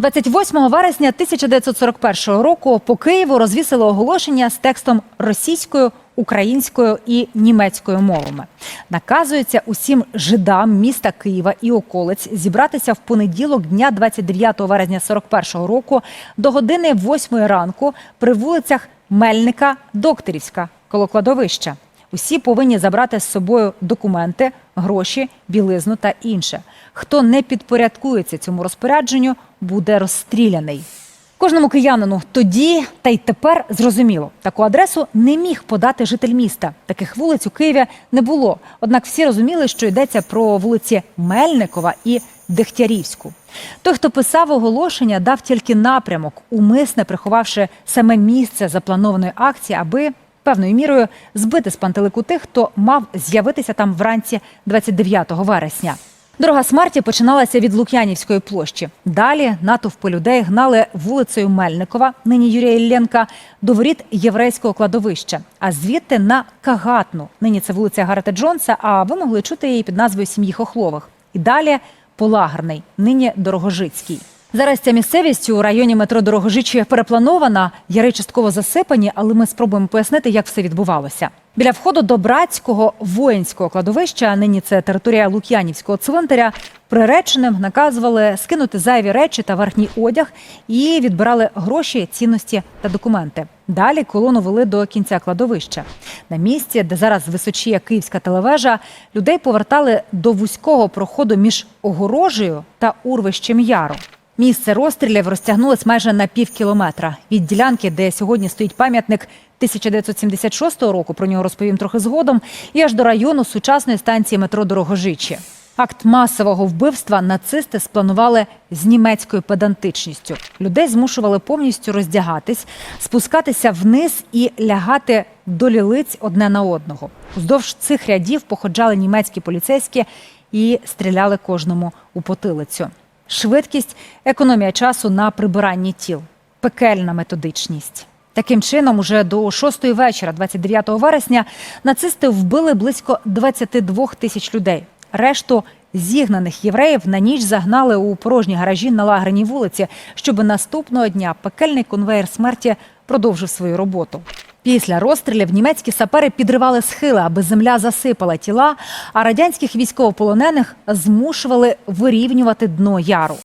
28 вересня 1941 року по Києву розвісили оголошення з текстом російською, українською і німецькою мовами. Наказується усім жидам міста Києва і околиць зібратися в понеділок дня 29 вересня 41 року до години 8 ранку при вулицях Мельника, Докторівська, коло кладовища. Усі повинні забрати з собою документи, гроші, білизну та інше. Хто не підпорядкується цьому розпорядженню, буде розстріляний. Кожному киянину тоді та й тепер зрозуміло, таку адресу не міг подати житель міста. Таких вулиць у Києві не було. Однак всі розуміли, що йдеться про вулиці Мельникова і Дегтярівську. Той, хто писав оголошення, дав тільки напрямок, умисне приховавши саме місце запланованої акції, аби певною мірою збити з пантелику тих, хто мав з'явитися там вранці 29 вересня. Дорога смерті починалася від Лук'янівської площі. Далі натовпи людей гнали вулицею Мельникова, нині Юрія Ілленка, до воріт єврейського кладовища, а звідти на Кагатну. Нині це вулиця Гарета Джонса, а ви могли чути її під назвою Сім'ї Хохлових. І далі Полагерний, нині Дорогожицький. Зараз ця місцевість у районі метро Дорогожичі перепланована, яри частково засипані, але ми спробуємо пояснити, як все відбувалося. Біля входу до братського воїнського кладовища, нині це територія Лук'янівського цвинтаря, приреченим наказували скинути зайві речі та верхній одяг і відбирали гроші, цінності та документи. Далі колону вели до кінця кладовища. На місці, де зараз височіє київська телевежа, людей повертали до вузького проходу між огорожею та урвищем яру. Місце розстрілів розтягнулось майже на пів кілометра від ділянки, де сьогодні стоїть пам'ятник 1976 року. Про нього розповім трохи згодом. І аж до району сучасної станції метро Дорогожичі. Акт масового вбивства нацисти спланували з німецькою педантичністю. Людей змушували повністю роздягатись, спускатися вниз і лягати до лілиць одне на одного. Уздовж цих рядів походжали німецькі поліцейські і стріляли кожному у потилицю. Швидкість, економія часу на прибиранні тіл, пекельна методичність. Таким чином, уже до 6 вечора, 29 вересня, нацисти вбили близько 22 тисяч людей. Решту зігнаних євреїв на ніч загнали у порожні гаражі на лагерній вулиці, щоб наступного дня пекельний конвеєр смерті продовжив свою роботу. Після розстрілів німецькі сапери підривали схили, аби земля засипала тіла, а радянських військовополонених змушували вирівнювати дно яру.